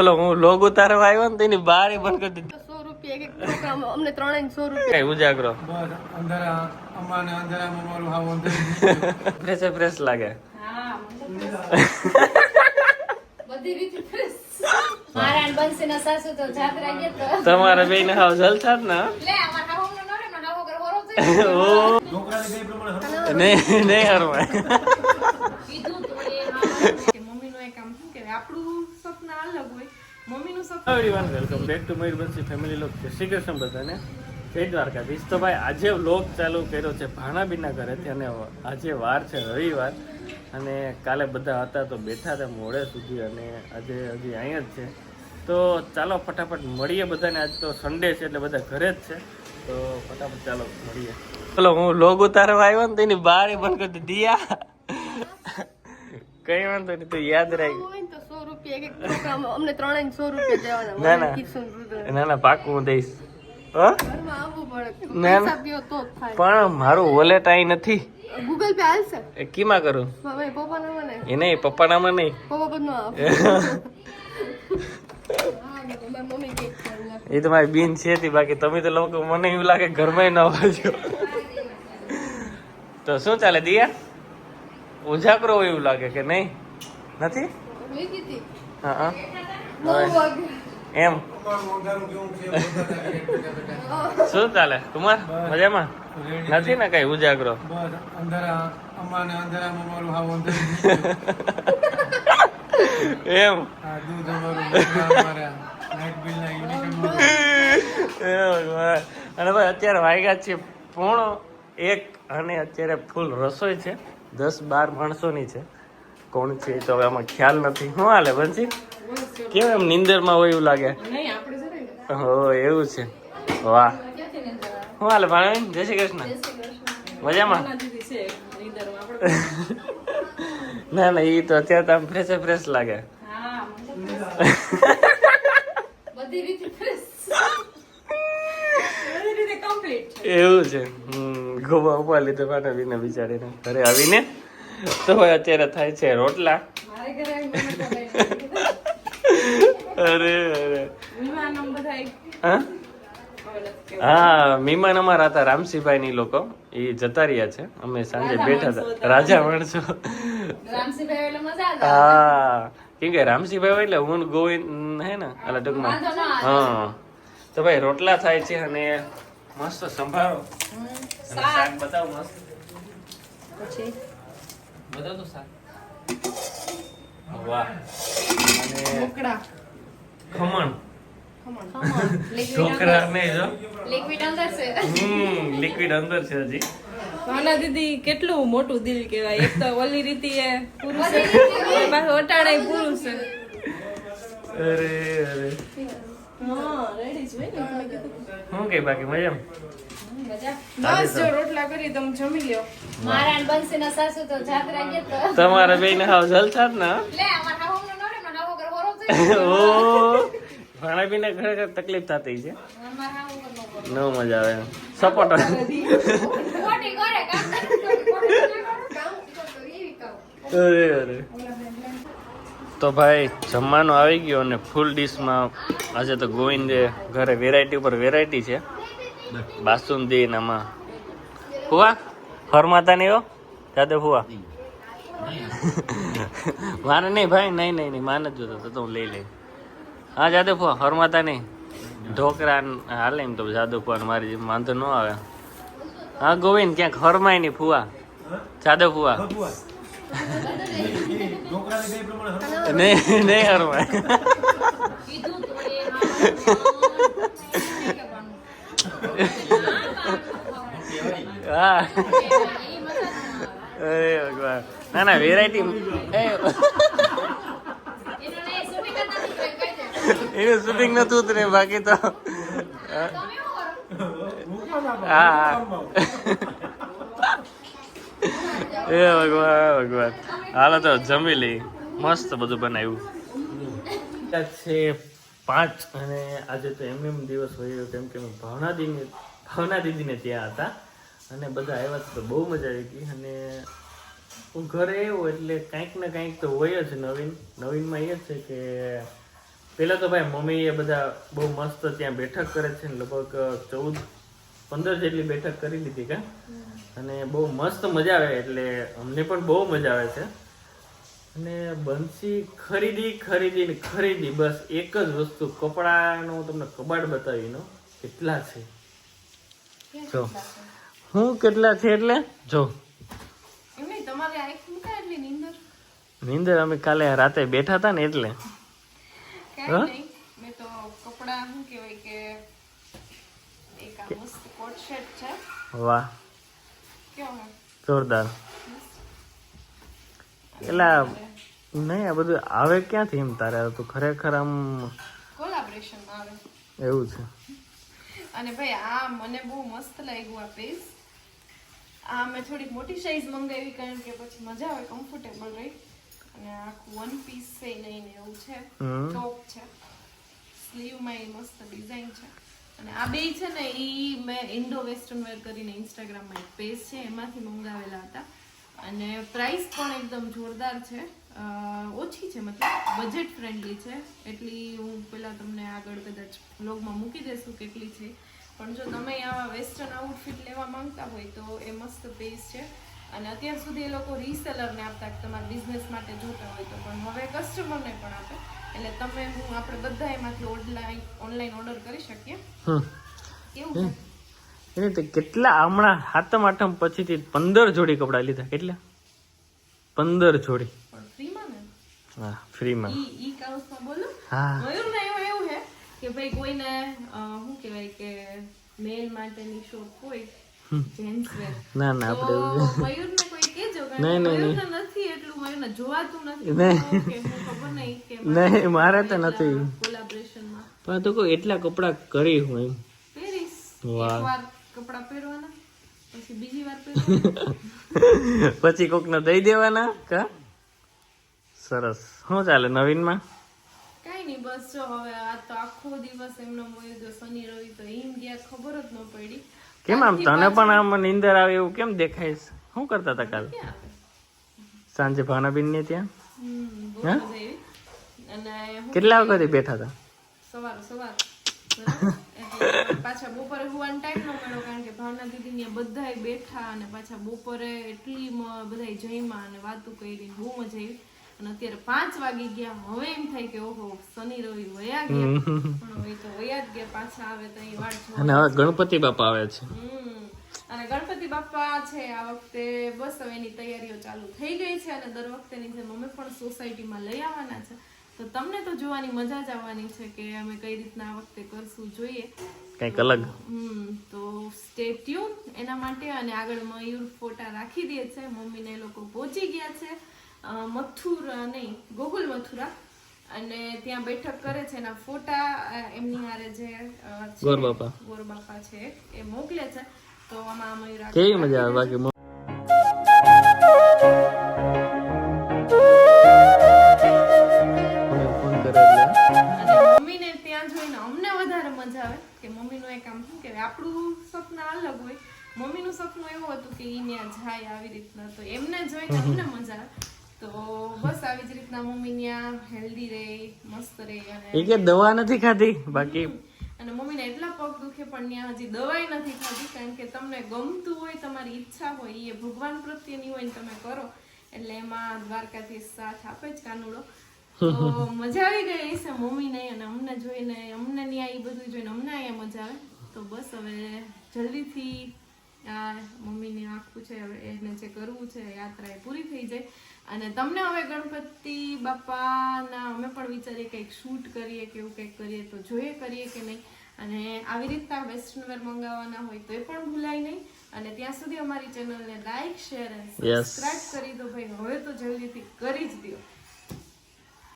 ચલો હું લોગ ઉતારવા આવ્યો ને તેની બારે બંધ કરી દીધી. સો રૂપિયા એક એક પ્રોગ્રામ અમને ત્રણેય સો રૂપિયા. ઉજાગરો. બસ અંધારા અમાને હાવ અંધારું. ફ્રેશ ફ્રેશ લાગે. બધી રીતે fresh. મારા અને બંસીના સાસુ તો જાત્રા ગયા તો તમારે બે ને હાવ જલસા જ ને લે અમારા ને હાહુ ઘર હોરો છોકરાને બે પ્રમાણે નહીં નહીં હરવાય. કીધું તો એ હા. કે એક આમ શું કે આપણું સપના અલગ હોય. મમ્મીનું સપનું everyone welcome back to Mayurbhanshi family લોક જય શ્રી કૃષ્ણ બધાને. જય દ્વારકાધીશ. તો ભાઈ આજે વ્લોગ ચાલુ કર્યો છે ભાણાબીના ઘરેથી અને આજે વાર છે રવિવાર. અને કાલે બધા હતા તો બેઠા હતા મોડે સુધી અને આજે હજી અહીંયા જ છે. તો ચાલો ફટાફટ મળીએ બધાને. આજ તો સન્ડે છે એટલે બધા ઘરે જ છે. તો ફટાફટ ચાલો મળીએ. ચલો હું લોગ ઉતારવા આવ્યો ને તેની બારી બંધ કરી દિયા કઈ વાંધો નહીં તું યાદ રાખી. રૂપિયા એક એક અમને ત્રણેય સો રૂપિયા દેવાના. ના, ના. કિશન રુદ્ર. પાકું હું દઈશ. પણ મારું વોલેટ અહીં નથી. ગૂગલ પે હાલશે? એ કીમાં કરું? પપ્પા એ નહીં નહીં. પપ્પા પણ નો આપે. હા, મારી મમ્મી કે એ તો મારી બેન છે બાકી તમે તો લોકો મને એવું લાગે ઘરમાં ના આવજો તો શું ચાલે દિયા? ઉજાગરો એવું લાગે કે નહીં? નથી? હા હા. એમ. શું ચાલે? કુમાર મજામાં? નથી ને કઈ ઉજાગરો? બસ અંધારા અમાને અંધારામાં મારું હાવ અંધારું એમ? અને ભાઈ અત્યારે વાગ્યા છે પૂર્ણ એક અને અત્યારે ફૂલ રસોઈ છે. દસ બાર માણસોની છે. કોણ છે તો હવે આમાં ખ્યાલ નથી. શું હાલે બનશી કેમ એમ નિંદરમાં હોય એવું લાગે? હો એવું છે. વાહ. શું હાલે ભાણેન જય શ્રી કૃષ્ણ. મજામાં? ના ના એ તો અત્યારે તો આમ ફ્રેશ ફ્રેશ લાગે. એવું છે. ગોબા ઉપા લીધો વિને બિચારીને. ઘરે આવીને તો અત્યારે થાય છે રોટલા. અરે અરે. હા? મહેમાન અમારા હતા રામસિંહભાઈ ની લોકો. એ જતા રહ્યા છે. અમે સાંજે બેઠા હતા. રાજા આવે. હા. કેમ કે રામસિંહભાઈ હોય એટલે હું ગોવિંદ હે ને? એટલે ટૂંકમાં. હા. તો ભાઈ રોટલા થાય છે અને મસ્ત સંભાળો શાક બતાવો મસ્ત. પછી? બતાવો તો વાહ. અને ઢોકળા. ખમણ. ખમણ. ઢોકળા જો. લિક્વિડ અંદર છે. હમ લિક્વિડ અંદર છે હજી. નાના દીદી કેટલું મોટું દિલ કહેવાય. એક તો ઓલી રીતિ પુરુષ છે. પાછું અટાણે પુરુષ છે. અરે અરે. હા રેડી જ હોય ને એટલે કીધું. શું કે બાકી મજામાં? બસ જો રોટલા કરી તમે જમી લ્યો. મારા અને બંસીના સાસુ તો જાત્રા ગયા તો. તમારે બે ને હાવ જલતા જ ને ભાણા બી ને ખરેખર તકલીફ થતી છે. નો મજા આવે સપોર્ટ. અરે અરે. તો ભાઈ જમવાનું આવી ગયું અને ફૂલ ડીશમાં આજે તો ગોવિંદે ઘરે વેરાયટી ઉપર વેરાયટી છે. બાસુંદી નમા ફુવા ફરમાતા નહીં હો? દાદા ફુવા મારે નહીં ભાઈ નહીં નહીં નહીં. માને જ જોતો તો તો હું લઈ લઈ હા જાદવ ફુવા ફરમાતા નહીં ઢોકરા ને હાલે એમ તો જાદવ ફુવા મારી જેમ વાંધો ન આવે. હા ગોવિંદ ક્યાંક હરમાય નહીં ફુવા. જાદવ ફુવા નહીં નહીં એ હા. ના ના વેરાયટી એનું શૂટિંગ નતું ને, બાકી તો. હા એ ભગવાન ભગવાન. હાલો તો જમી લઈ મસ્ત બધું બનાવ્યું. છે પાંચ. અને આજે તો એમ એમ દિવસ હોય કેમ કે ભાવના દીદી ભાવના દીદીને ત્યાં હતા. અને બધા આવ્યા તો બહુ મજા આવી ગઈ અને હું ઘરે એવું એટલે કાંઈક ને કાંઈક તો હોય જ નવીન. નવીનમાં એ જ છે કે પહેલાં તો ભાઈ મમ્મી એ બધા બહુ મસ્ત ત્યાં બેઠક કરે છે ને લગભગ ચૌદ પંદર જેટલી બેઠક કરી લીધી કા. અને બહુ મસ્ત મજા આવે એટલે અમને પણ બહુ મજા આવે છે. અને બંસી ખરીદી ખરીદી ને ખરીદી બસ એક જ વસ્તુ. કપડાનો તમને કબાડ બતાવીનો કેટલા છે? જો. હું કેટલા છે એટલે? જો. એમ નહીં તમારે આંખ મૂકાય એટલી નીંદર? નીંદર અમે કાલે રાતે બેઠા હતા ને એટલે. વાહ. નહીં એલા નહીં આ બધું આવે ક્યાંથી એમ તારે? તો ખરેખર આમ કોલાબરેશનમાં આવે. એવું છે. અને ભાઈ આ મને બહુ મસ્ત લાગ્યું આ પીસ આ મેં થોડીક મોટી સાઈઝ મંગાવી કારણ કે પછી મજા આવે કમ્ફર્ટેબલ રહી. અને આખું વન પીસ છે નહીં ને એવું છે. ટોપ છે. સ્લીવમાં એ મસ્ત ડિઝાઇન છે. અને આ બે છે ને ઈ મેં ઇન્ડો વેસ્ટર્ન વેર કરીને ઇન્સ્ટાગ્રામમાં એક પેજ છે એમાંથી મંગાવેલા હતા. અને પ્રાઇસ પણ એકદમ જોરદાર છે. ઓછી છે મતલબ બજેટ ફ્રેન્ડલી છે. એટલી હું પેલા તમને આગળ કદાચ બ્લોગમાં મૂકી દેશું કેટલી છે. પણ જો તમે આવા વેસ્ટર્ન આઉટફિટ લેવા માંગતા હોય તો એ મસ્ત પેસ છે. અને અત્યાર સુધી એ લોકો રીસેલરને આપતા કે તમારા બિઝનેસ માટે જોતા હોય તો પણ હવે કસ્ટમરને પણ આપે. એટલે તમે હું આપણે બધા એમાંથી ઓનલાઈન ઓનલાઈન ઓર્ડર કરી શકીએ. કેવું છે? એને તે કેટલા હમણાં હાથમ આઠમ પછીથી પંદર જોડી કપડાં લીધા. કેટલા? પંદર જોડી. હા ફ્રીમાં. હા. એવું એવું કે ભાઈ કોઈને શું કહેવાય કે મેલ માટેની શોપ હોય ના ના આપણે નહીં, નહીં, નહીં. મારે તો નથી. પણ તો કોઈ એટલા કપડા કરી હું એમ. વાહ. કપડાં પહેરવાના? પછી બીજી વાર પહેરવાના? પછી કોકને દઈ દેવાના કા? સરસ. શું ચાલે નવીનમાં? કાંઈ નહીં બસ જો હવે આ તો આખો દિવસ એમનો મોયો જો શનિ રવિ તો એમ ગયા ખબર જ ન પડી. કેમ આમ તને પણ આમ નીંદર આવે એવું કેમ દેખાય છે? શું કરતા હતા કાલ? સાંજે ભાનાબેન ને ત્યાં? હમ કેટલા વખતે બેઠા હતા? સવાર સવાર. પાછા બપોરે હુવાનો ટાઈમ ન મળ્યો કારણ કે ભાવના દીદી ને બધા બેઠા અને પાછા બપોરે એટલી બધા જઈમાં અને વાતું કરી બહુ મજા આવી. અને અત્યારે પાંચ વાગી ગયા. હવે એમ થાય કે ઓહો શનિ રવિ વયા ગયા. પણ હવે તો વયા જ ગયા પાછા આવે તો અહીં વાટ અને હવે ગણપતિ બાપા આવે છે. અને ગણપતિ બાપા છે આ વખતે બસ હવે એની તૈયારીઓ ચાલુ થઈ ગઈ છે અને દર વખતેની જેમ અમે પણ સોસાયટીમાં લઈ આવવાના છે. તો તમને તો જોવાની મજા જ આવવાની છે કે અમે કઈ રીતના આ વખતે કરશું જોઈએ. કંઈક અલગ. હમ તો સ્ટે ટ્યુન એના માટે અને આગળ મયુર ફોટા રાખી દે છે. મમ્મીને એ લોકો પહોંચી ગયા છે. મથુરા નહીં ગોકુલ મથુરા. અને ત્યાં બેઠક કરે છે એના ફોટા. એમની હારે જે અ, છે, ગોર બાપા. ગોર બાપા છે એ મોકલે છે. તો આમાં મયુર કેવી મજા આવે? બાકી કે મમ્મીનું એક આમ શું કહેવાય આપણું સપના અલગ હોય. મમ્મીનું સપનું એવું હતું કે ઈ ત્યાં જાય આવી રીતના. તો એમને જોઈને અમને મજા તો બસ આવી જ રીતના મમ્મી ત્યાં હેલ્ધી રહે મસ્ત રહે અને એ કે દવા નથી ખાધી? બાકી? અને મમ્મીને એટલા પગ દુખે પણ ત્યાં હજી દવાઈ નથી ખાધી કારણ કે તમને ગમતું હોય તમારી ઈચ્છા હોય એ ભગવાન પ્રત્યેની હોય ને તમે કરો. એટલે એમાં દ્વારકાથી સાથ આપે જ કાનુડો. મજા આવી ગઈ છે મમ્મીને અને અમને જોઈને. અમને ની આ બધું જોઈને અમને અહીંયા મજા આવે. તો બસ હવે જલ્દીથી આ મમ્મીને આખું છે હવે એને જે કરવું છે યાત્રા એ પૂરી થઈ જાય. અને તમને હવે ગણપતિ બાપાના અમે પણ વિચારીએ કંઈક શૂટ કરીએ કે એવું કંઈક કરીએ તો જોઈએ કરીએ કે નહીં. અને આવી રીતના વેસ્ટર્ન વેર મંગાવવાના હોય તો એ પણ ભૂલાય નહીં. અને ત્યાં સુધી અમારી ચેનલને લાઈક શેર અને. સબસ્ક્રાઇબ કરી દો ભાઈ. હવે તો જલ્દીથી કરી જ દો